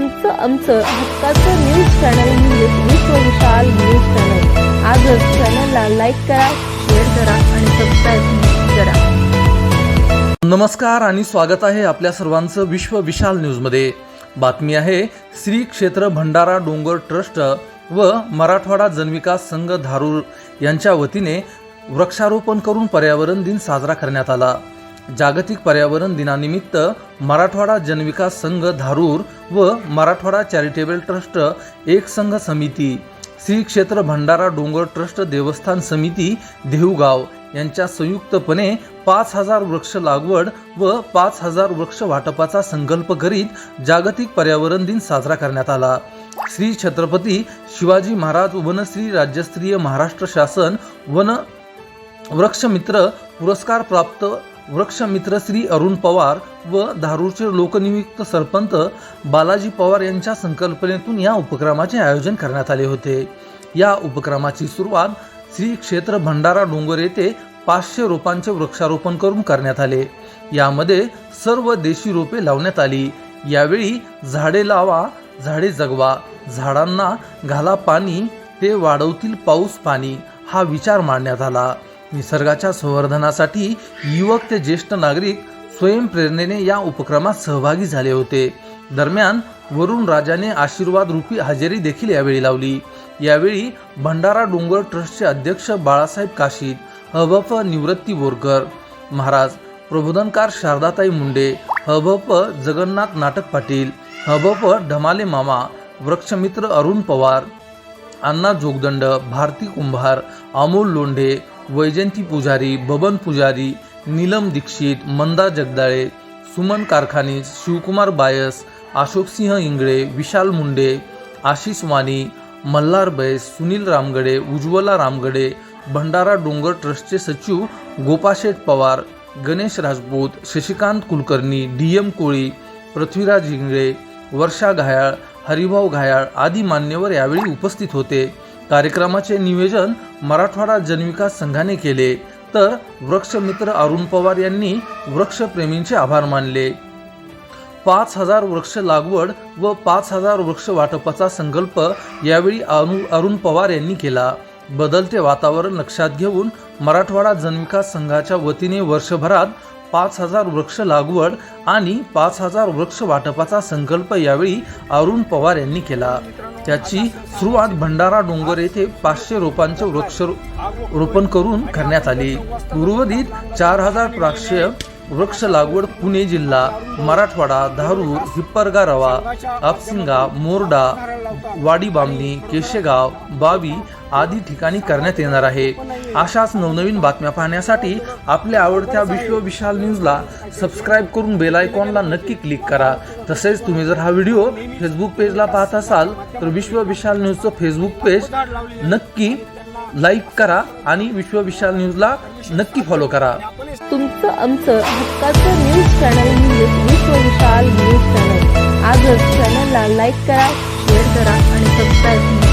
तुमचं आमचं हक्काचं न्यूज चॅनल म्हणजेच विश्वविशाल न्यूज चॅनल आजच चॅनलला लाईक करा शेअर करा आणि सबस्क्राईब करा. नमस्कार आणि स्वागत आहे आपल्या सर्वांचं विश्व विशाल न्यूजमध्ये. बातमी आहे श्री क्षेत्र भंडारा डोंगर ट्रस्ट व मराठवाडा जनविकास संघ धारूर यांच्या वतीने वृक्षारोपण करून पर्यावरण दिन साजरा करण्यात आला. जागतिक पर्यावरण दिनानिमित्त मराठवाडा जनविकास संघ धारूर व मराठवाडा चॅरिटेबल ट्रस्ट एक संघ समिती श्री क्षेत्र भंडारा डोंगर ट्रस्ट देवस्थान समिती देहूगाव यांच्या संयुक्तपणे पाच हजार वृक्ष लागवड व पाच हजार वृक्ष वाटपाचा संकल्प करीत जागतिक पर्यावरण दिन साजरा करण्यात आला. श्री छत्रपती शिवाजी महाराज वनश्री राज्यस्तरीय महाराष्ट्र शासन वन वृक्षमित्र पुरस्कार प्राप्त वृक्षमित्र श्री अरुण पवार व धारूरचे लोकनियुक्त सरपंच बालाजी पवार यांच्या संकल्पनेतून या उपक्रमाचे आयोजन करण्यात आले होते. या उपक्रमाची सुरुवात श्री क्षेत्र भंडारा डोंगर येथे पाचशे रोपांचे वृक्षारोपण करून करण्यात आले. यामध्ये सर्व देशी रोपे लावण्यात आली. यावेळी झाडे लावा झाडे जगवा झाडांना घाला पाणी ते वाढवतील पाऊस पाणी हा विचार मांडण्यात आला. निसर्गाच्या संवर्धनासाठी युवक ते ज्येष्ठ नागरिक स्वयंप्रेरणेने या उपक्रमात सहभागी झाले होते. दरम्यान वरुण राजाने आशीर्वाद रूपी हजेरी देखील यावेळी लावली. यावेळी भंडारा डोंगर ट्रस्टचे अध्यक्ष बाळासाहेब काशीद हबप निवृत्ती बोरकर महाराज प्रबोधनकार शारदाताई मुंडे हबप जगन्नाथ नाटक पाटील हबप ढमाले मामा वृक्षमित्र अरुण पवार अण्णा जोगदंड भारती कुंभार अमोल लोंढे वैजंती पुजारी बबन पुजारी नीलम दीक्षित मंदा जगदाळे सुमन कारखानीज शिवकुमार बायस अशोकसिंह इंगळे विशाल मुंडे आशिष वाणी मल्हार बैस सुनील रामगडे उज्ज्वला रामगडे भंडारा डोंगर ट्रस्टचे सचिव गोपाशेठ पवार गणेश राजपूत शशिकांत कुलकर्णी डी एम कोळी पृथ्वीराज इंगळे वर्षा घायाळ हरिभाऊ घायाळ आदी मान्यवर यावेळी उपस्थित होते. कार्यक्रमाचे नियोजन मराठवाडा जनविकास संघाने केले. तर वृक्षमित्र अरुण पवार यांनी वृक्षप्रेमींचे आभार मानले. पाच हजार वृक्ष लागवड व पाच हजार वृक्ष वाटपाचा संकल्प यावेळी अनु अरुण पवार यांनी केला. बदलते वातावरण लक्षात घेऊन मराठवाडा जनविकास संघाच्या वतीने वर्षभरात पाच हजार वृक्ष लागवड आणि पाच हजार वृक्ष वाटपाचा संकल्प यावेळी अरुण पवार यांनी केला. त्याची सुरुवात भंडारा डोंगर येथे पाचशे रोपांचे वृक्ष रोपण करून करण्यात आली. उर्वरित चार हजार प्राक्ष्य वृक्ष लागवड पुणे जिल्हा मराठवाडा धारूर हिप्परगा रवा आपसिंगा मोरडा वाडी बामणी केशेगाव बावी आदी ठिकाणी करण्यात येणार आहे. अशाच नवनवीन बातम्या पाहण्यासाठी आपल्या आवडत्या विश्व विशाल न्यूजला सबस्क्राईब करून बेल आयकॉनला नक्की क्लिक करा. तसेच तुम्ही जर हा व्हिडिओ फेसबुक पेजला पाहत असाल तर विश्व विशाल न्यूजचं फेसबुक पेज नक्की लाईक करा आणि विश्व विशाल न्यूजला नक्की फॉलो करा. तुमचं आमचं हक्काचं न्यूज चॅनल म्हणजेच विश्वविशाल न्यूज चॅनल आजच चॅनलला लाईक करा शेअर करा आणि सबस्क्राईब करा.